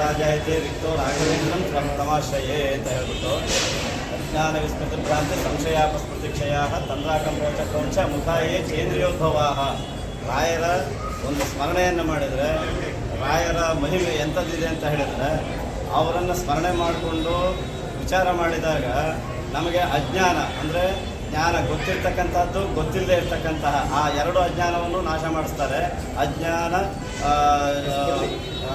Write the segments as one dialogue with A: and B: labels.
A: ರಿಕ್ತೋ ರಾಘವೇಂದ್ರಂ ಕ್ರಮ ತಮಾಶ್ರಯೇ ಅಂತ ಹೇಳ್ಬಿಟ್ಟು ಅಜ್ಞಾನ ವಿಸ್ಮೃತಿ ಭ್ರಾಂತಿ ಸಂಶಯಾಪಸ್ಮೃತಿ ಕ್ಷಯ ತಂದ್ರಾಕಂಪೋಚ ಕೌಂಚ ಮುಖಾಯೇ ಚೇಂದ್ರಿಯೋದ್ಭವಾ ರಾಯರ ಒಂದು ಸ್ಮರಣೆಯನ್ನು ಮಾಡಿದರೆ, ರಾಯರ ಮಹಿಮೆ ಎಂಥದ್ದಿದೆ ಅಂತ ಹೇಳಿದರೆ, ಅವರನ್ನು ಸ್ಮರಣೆ ಮಾಡಿಕೊಂಡು ವಿಚಾರ ಮಾಡಿದಾಗ ನಮಗೆ ಅಜ್ಞಾನ, ಅಂದರೆ ಜ್ಞಾನ ಗೊತ್ತಿರ್ತಕ್ಕಂಥದ್ದು, ಗೊತ್ತಿಲ್ಲದೆ ಇರ್ತಕ್ಕಂತಹ ಆ ಎರಡು ಅಜ್ಞಾನವನ್ನು ನಾಶ ಮಾಡಿಸ್ತಾರೆ. ಅಜ್ಞಾನ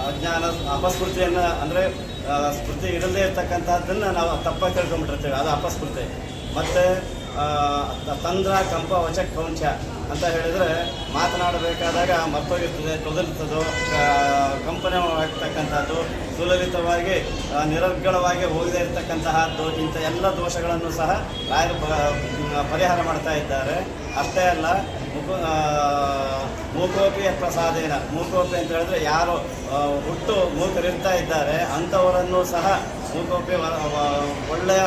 A: ಅಜ್ಞಾನ ಅಪಸ್ಮೃತಿಯನ್ನು ಅಂದರೆ ಸ್ಮೃತಿ ಇರದೇ ಇರ್ತಕ್ಕಂಥದ್ದನ್ನು ನಾವು ತಪ್ಪಾಗಿ ತಿಳ್ಕೊಂಡ್ಬಿಟ್ಟಿರ್ತೇವೆ. ಅದು ಅಪಸ್ಮೃತಿ ಮತ್ತು ತಂದ್ರ, ಕಂಪ ವಚ ಕೌಂಚ ಅಂತ ಹೇಳಿದರೆ ಮಾತನಾಡಬೇಕಾದಾಗ ಮರ್ತೋಗಿರ್ತದೆ ತೊದಲಿರ್ತದೋ ಕಂಪನೆ ಆಗ್ತಕ್ಕಂಥದ್ದು ಸುಲಲಿತವಾಗಿ ನಿರರ್ಗಳವಾಗಿ ಹೋಗದೇ ಇರತಕ್ಕಂತಹ ದೋ ಇಂಥ ಎಲ್ಲ ದೋಷಗಳನ್ನು ಸಹ ರಾಯರು ಪರಿಹಾರ ಮಾಡ್ತಾ ಇದ್ದಾರೆ. ಅಷ್ಟೇ ಅಲ್ಲ ಮುಖ ಆ, ಮೂಕೋಪಿ ಪ್ರಸಾದೇನ ಮೂಕೋಪಿ ಅಂತ ಹೇಳಿದ್ರೆ ಯಾರು ಹುಟ್ಟು ಮೂಕರಿರ್ತಾ ಇದ್ದಾರೆ ಅಂಥವರನ್ನು ಸಹ ಮೂಕೋಪಿ ಒಳ್ಳೆಯ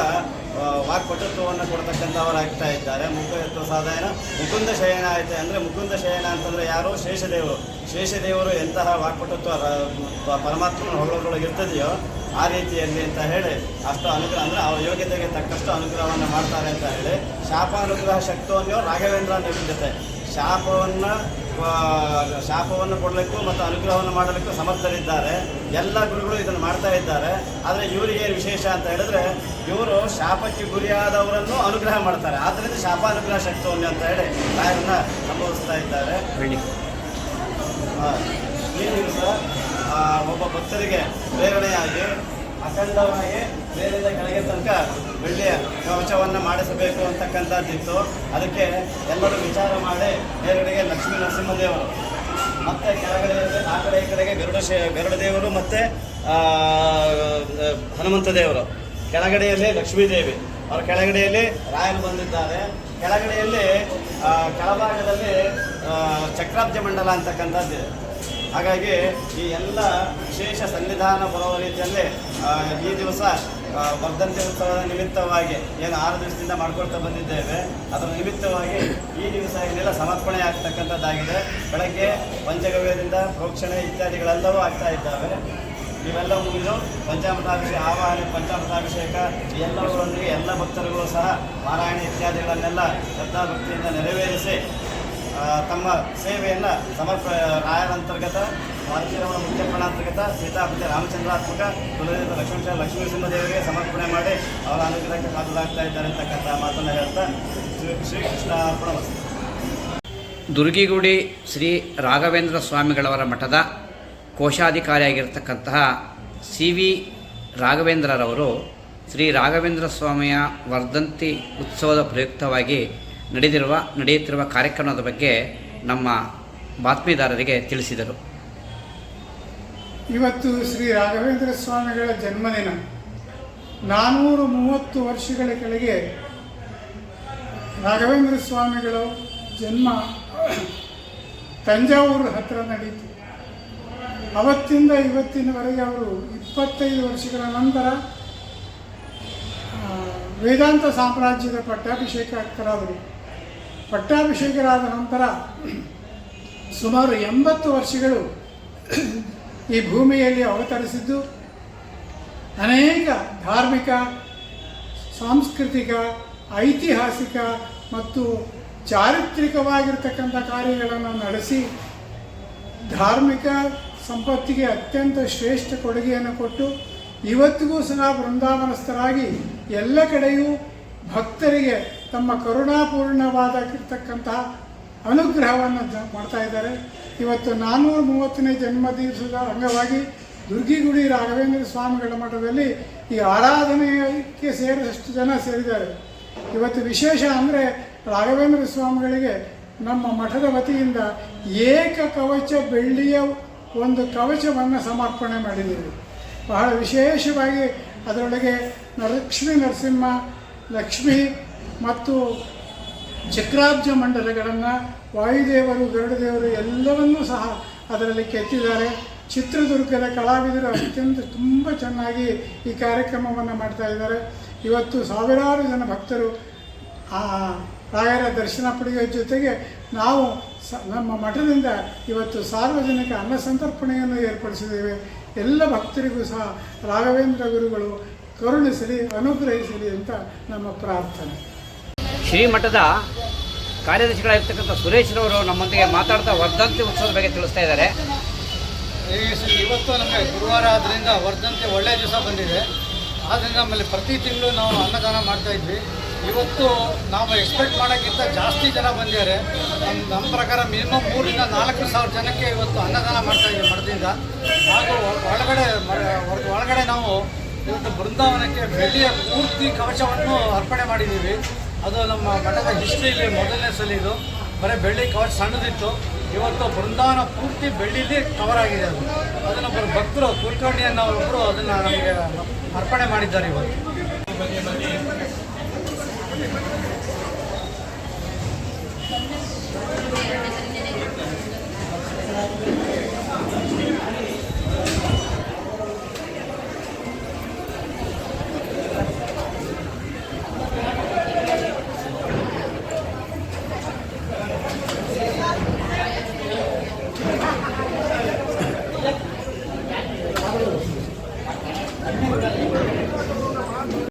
A: ವಾಕ್ಪಟುತ್ವವನ್ನು ಕೊಡ್ತಕ್ಕಂಥವರಾಗ್ತಾ ಇದ್ದಾರೆ. ಮುಖ ಪ್ರಸಾದೇನ ಮುಕುಂದ ಶಯನ ಆಯ್ತು ಅಂದರೆ ಮುಕುಂದ ಶಯನ ಅಂತಂದರೆ ಯಾರು ಶೇಷದೇವರು. ಶೇಷದೇವರು ಎಂತಹ ವಾಕ್ಪಟುತ್ವ ಪರಮಾತ್ಮನ ಹೊಗಳೊಳಗೆ ಇರ್ತದೆಯೋ ಆ ರೀತಿಯಲ್ಲಿ ಅಂತ ಹೇಳಿ ಅಷ್ಟು ಅನುಗ್ರಹ ಅಂದರೆ ಅವರ ಯೋಗ್ಯತೆಗೆ ತಕ್ಕಷ್ಟು ಅನುಗ್ರಹವನ್ನು ಮಾಡ್ತಾರೆ ಅಂತ ಹೇಳಿ ಶಾಪಾನುಗ್ರಹ ಶಕ್ತವನ್ನು ರಾಘವೇಂದ್ರ ನಿರುದ್ಧತೆ ಶಾಪವನ್ನು ಶಾಪವನ್ನು ಕೊಡಲಿಕ್ಕೂ ಮತ್ತು ಅನುಗ್ರಹವನ್ನು ಮಾಡಲಿಕ್ಕೂ ಸಮರ್ಥರಿದ್ದಾರೆ. ಎಲ್ಲ ಗುರುಗಳು ಇದನ್ನು ಮಾಡ್ತಾ ಇದ್ದಾರೆ. ಆದರೆ ಇವರಿಗೆ ಏನು ವಿಶೇಷ ಅಂತ ಹೇಳಿದ್ರೆ ಇವರು ಶಾಪಕ್ಕೆ ಗುರಿಯಾದವರನ್ನು ಅನುಗ್ರಹ ಮಾಡ್ತಾರೆ. ಆದ್ದರಿಂದ ಶಾಪಾನುಗ್ರಹ ಶಕ್ತವನ್ನು ಅಂತ ಹೇಳಿ ರಾಯರನ್ನ ಸಂಭವಿಸ್ತಾ ಇದ್ದಾರೆ. ಏನಿಲ್ಲ ಈ ದಿವಸ ಒಬ್ಬ ಭಕ್ತರಿಗೆ ಪ್ರೇರಣೆಯಾಗಿ ಅಖಂಡವಾಗಿ ಮೇಲಿಂದ ಕೆಳಗೆ ತನಕ ಬೆಳ್ಳಿಯ ಕವಚವನ್ನು ಮಾಡಿಸಬೇಕು ಅಂತಕ್ಕಂಥದ್ದಿತ್ತು. ಅದಕ್ಕೆ ಎಲ್ಲರೂ ವಿಚಾರ ಮಾಡಿ ಮೇಲ್ಗಡೆಗೆ ಲಕ್ಷ್ಮೀ ನರಸಿಂಹದೇವರು. ಮತ್ತೆ ಕೆಳಗಡೆ ಆ ಕಡೆ ಈ ಕಡೆಗೆ ಗರುಡ ಶೇ, ಗರುಡ ದೇವರು ಮತ್ತು ಹನುಮಂತ ದೇವರು ಕೆಳಗಡೆಯಲ್ಲಿ ಲಕ್ಷ್ಮೀದೇವಿ ಅವರ ಕೆಳಗಡೆಯಲ್ಲಿ ರಾಯರು ಬಂದಿದ್ದಾರೆ. ಕೆಳಗಡೆಯಲ್ಲಿ ಕೆಳಭಾಗದಲ್ಲಿ ಚಕ್ರಾಬ್ಜ ಮಂಡಲ ಅಂತಕ್ಕಂಥದ್ದು ಹಾಗಾಗಿ ಈ ಎಲ್ಲ ವಿಶೇಷ ಸನ್ನಿಧಾನ ಬರುವ ರೀತಿಯಲ್ಲಿ ಈ ದಿವಸ ವರ್ಧಂತಿ ಉತ್ಸವದ ನಿಮಿತ್ತವಾಗಿ ಏನು ಆರು ದಿವಸದಿಂದ ಮಾಡ್ಕೊಳ್ತಾ ಬಂದಿದ್ದೇವೆ. ಅದರ ನಿಮಿತ್ತವಾಗಿ ಈ ದಿವಸ ಏನೆಲ್ಲ ಸಮರ್ಪಣೆ ಆಗ್ತಕ್ಕಂಥದ್ದಾಗಿದೆ. ಬೆಳಗ್ಗೆ ಪಂಚಗವ್ಯದಿಂದ ಪ್ರೋಕ್ಷಣೆ ಇತ್ಯಾದಿಗಳೆಲ್ಲವೂ ಆಗ್ತಾ ಇದ್ದಾವೆ. ಇವೆಲ್ಲ ಮುಗಿದು ಪಂಚಾಮೃತಾಭಿಷೇಕ ಆವಾಹನೆ, ಪಂಚಾಮೃತಾಭಿಷೇಕ ಎಲ್ಲವರೊಂದಿಗೆ ಎಲ್ಲ ಭಕ್ತರುಗಳು ಸಹ ಪಾರಾಯಣ ಇತ್ಯಾದಿಗಳನ್ನೆಲ್ಲ ಶ್ರದ್ಧಾಭಕ್ತಿಯಿಂದ ನೆರವೇರಿಸಿ ತಮ್ಮ ಸೇವೆಯನ್ನು ಸಮರ್ಪ ರಾಯರ ಅಂತರ್ಗತ ಭಾರತೀಯರವರ ಮುಖ್ಯ ಪ್ರಾಣಾಂತರ್ಗತ ಸೀತಾಪತಿ ರಾಮಚಂದ್ರಾತ್ಮಕ ಕುಲದೇವ ಲಕ್ಷ್ಮೀ ಲಕ್ಷ್ಮೀ ಸಿಂಹದೇವರಿಗೆ ಸಮರ್ಪಣೆ ಮಾಡಿ ಅವರ ಅನುಗ್ರಹಕ್ಕೆ ಪಾತ್ರರಾಗ್ತಾ ಇದ್ದಾರೆ ಅಂತಕ್ಕಂಥ ಮಾತನ್ನು ಹೇಳ್ತಾ ಶ್ರೀಕೃಷ್ಣ ಅರ್ಪಣ
B: ದುರ್ಗಿಗುಡಿ ಶ್ರೀ ರಾಘವೇಂದ್ರ ಸ್ವಾಮಿಗಳವರ ಮಠದ ಕೋಶಾಧಿಕಾರಿಯಾಗಿರ್ತಕ್ಕಂತಹ ಸಿ ವಿ ರಾಘವೇಂದ್ರರವರು ಶ್ರೀ ರಾಘವೇಂದ್ರ ಸ್ವಾಮಿಯ ವರ್ಧಂತಿ ಉತ್ಸವದ ಪ್ರಯುಕ್ತವಾಗಿ ನಡೆದಿರುವ, ನಡೆಯುತ್ತಿರುವ ಕಾರ್ಯಕ್ರಮದ ಬಗ್ಗೆ ನಮ್ಮ ಬಾತ್ಮೀದಾರರಿಗೆ ತಿಳಿಸಿದರು.
C: ಇವತ್ತು ಶ್ರೀ ರಾಘವೇಂದ್ರ ಸ್ವಾಮಿಗಳ ಜನ್ಮದಿನ. ನಾನ್ನೂರು ಮೂವತ್ತು ವರ್ಷಗಳ ಕೆಳಗೆ ರಾಘವೇಂದ್ರ ಸ್ವಾಮಿಗಳು ಜನ್ಮ ತಂಜಾವೂರು ಹತ್ತಿರ ನಡೆಯಿತು ಅವತ್ತಿಂದ ಇವತ್ತಿನವರೆಗೆ ಅವರು ಇಪ್ಪತ್ತೈದು ವರ್ಷಗಳ ನಂತರ ವೇದಾಂತ ಸಾಮ್ರಾಜ್ಯದ ಪಟ್ಟಾಭಿಷೇಕರಾದರು ಪಟ್ಟಾಭಿಷೇಕರಾದ ನಂತರ ಸುಮಾರು ಎಂಬತ್ತು ವರ್ಷಗಳು ಈ ಭೂಮಿಯಲ್ಲಿ ಅವತರಿಸಿದ್ದು ಅನೇಕ ಧಾರ್ಮಿಕ, ಸಾಂಸ್ಕೃತಿಕ, ಐತಿಹಾಸಿಕ ಮತ್ತು ಚಾರಿತ್ರಿಕವಾಗಿರ್ತಕ್ಕಂಥ ಕಾರ್ಯಗಳನ್ನು ನಡೆಸಿ ಧಾರ್ಮಿಕ ಸಂಪತ್ತಿಗೆ ಅತ್ಯಂತ ಶ್ರೇಷ್ಠ ಕೊಡುಗೆಯನ್ನು ಕೊಟ್ಟು ಇವತ್ತಿಗೂ ಸಹ ಬೃಂದಾವನಸ್ಥರಾಗಿ ಎಲ್ಲ ಕಡೆಯೂ ಭಕ್ತರಿಗೆ ತಮ್ಮ ಕರುಣಾಪೂರ್ಣವಾದಕ್ಕಿರ್ತಕ್ಕಂತಹ ಅನುಗ್ರಹವನ್ನು ಜ ಮಾಡ್ತಾ ಇದ್ದಾರೆ. ಇವತ್ತು ನಾನ್ನೂರ ಮೂವತ್ತನೇ ಜನ್ಮ ದಿವಸದ ಅಂಗವಾಗಿ ದುರ್ಗಿಗುಡಿ ರಾಘವೇಂದ್ರ ಸ್ವಾಮಿಗಳ ಮಠದಲ್ಲಿ ಈ ಆರಾಧನೆಗೆ ಸೇರಿದಷ್ಟು ಜನ ಸೇರಿದ್ದಾರೆ. ಇವತ್ತು ವಿಶೇಷ ಅಂದರೆ ರಾಘವೇಂದ್ರ ಸ್ವಾಮಿಗಳಿಗೆ ನಮ್ಮ ಮಠದ ವತಿಯಿಂದ ಏಕ ಕವಚ ಬೆಳ್ಳಿಯ ಒಂದು ಕವಚವನ್ನು ಸಮರ್ಪಣೆ ಮಾಡಿದ್ದೀವಿ. ಬಹಳ ವಿಶೇಷವಾಗಿ ಅದರೊಳಗೆ ಲಕ್ಷ್ಮೀ ನರಸಿಂಹ, ಲಕ್ಷ್ಮಿ ಮತ್ತು ಚಕ್ರಾಬ್ಜ ಮಂಡಲಗಳನ್ನು ವಾಯುದೇವರು, ಗರುಡದೇವರು ಎಲ್ಲವನ್ನೂ ಸಹ ಅದರಲ್ಲಿ ಕೆತ್ತಿದ್ದಾರೆ. ಚಿತ್ರದುರ್ಗದ ಕಲಾವಿದರು ಅತ್ಯಂತ ತುಂಬ ಚೆನ್ನಾಗಿ ಈ ಕಾರ್ಯಕ್ರಮವನ್ನು ಮಾಡ್ತಾ ಇದ್ದಾರೆ. ಇವತ್ತು ಸಾವಿರಾರು ಜನ ಭಕ್ತರು ಆ ರಾಯರ ದರ್ಶನ ಪಡೆಯುವ ಜೊತೆಗೆ ನಾವು ಸ ನಮ್ಮ ಮಠದಿಂದ ಇವತ್ತು ಸಾರ್ವಜನಿಕ ಅನ್ನ ಸಂತರ್ಪಣೆಯನ್ನು ಏರ್ಪಡಿಸಿದ್ದೇವೆ. ಎಲ್ಲ ಭಕ್ತರಿಗೂ ಸಹ ರಾಘವೇಂದ್ರ ಗುರುಗಳು ಕರುಣಿಸಲಿ, ಅನುಗ್ರಹಿಸಲಿ ಅಂತ ನಮ್ಮ ಪ್ರಾರ್ಥನೆ.
B: ಶ್ರೀಮಠದ ಕಾರ್ಯದರ್ಶಿಗಳಾಗಿರ್ತಕ್ಕಂಥ ಸುರೇಶ್ರವರು ನಮ್ಮೊಂದಿಗೆ ಮಾತಾಡ್ತಾ ವರ್ಧಂತಿ ಉತ್ಸವದ ಬಗ್ಗೆ ತಿಳಿಸ್ತಾ ಇದ್ದಾರೆ.
D: ಇವತ್ತು ನಮಗೆ ಗುರುವಾರ ಆದ್ದರಿಂದ ವರ್ಧಂತಿ ಒಳ್ಳೆಯ ದಿವಸ ಬಂದಿದೆ. ಆದ್ದರಿಂದ ಆಮೇಲೆ ಪ್ರತಿ ತಿಂಗಳು ನಾವು ಅನ್ನದಾನ ಮಾಡ್ತಾ ಇದ್ವಿ. ಇವತ್ತು ನಾವು ಎಕ್ಸ್ಪೆಕ್ಟ್ ಮಾಡೋಕ್ಕಿಂತ ಜಾಸ್ತಿ ಜನ ಬಂದಿದ್ದಾರೆ. ನಮ್ಮ ನಮ್ಮ ಪ್ರಕಾರ ಮಿನಿಮಮ್ ಮೂರಿಂದ ನಾಲ್ಕು ಸಾವಿರ ಜನಕ್ಕೆ ಇವತ್ತು ಅನ್ನದಾನ ಮಾಡ್ತಾ ಇದ್ದೀವಿ ಮಠದಿಂದ. ಹಾಗೂ ಒಳಗಡೆ ಒಳಗಡೆ ನಾವು ಇವತ್ತು ಬೃಂದಾವನಕ್ಕೆ ಬೆಳ್ಳಿಯ ಪೂರ್ತಿ ಕವಚವನ್ನು ಅರ್ಪಣೆ ಮಾಡಿದ್ದೀವಿ. ಅದು ನಮ್ಮ ಮಠದ ಹಿಸ್ಟ್ರಿಯಲ್ಲಿ ಮೊದಲನೇ ಸಲ ಇದು. ಬರೀ ಬೆಳ್ಳಿ ಕವರ್ ಸಣ್ಣದಿತ್ತು. ಇವತ್ತು ಬೃಂದಾವನ ಪೂರ್ತಿ ಬೆಳ್ಳಿಲಿ ಕವರ್ ಆಗಿದೆ ಅದು. ಅದನ್ನೊಬ್ಬರು ಭಕ್ತರು ಕುಲಕರ್ಣಿಯನ್ನು ಒಬ್ಬರು ಅದನ್ನು ನಮಗೆ ಅರ್ಪಣೆ ಮಾಡಿದ್ದಾರೆ ಇವತ್ತು.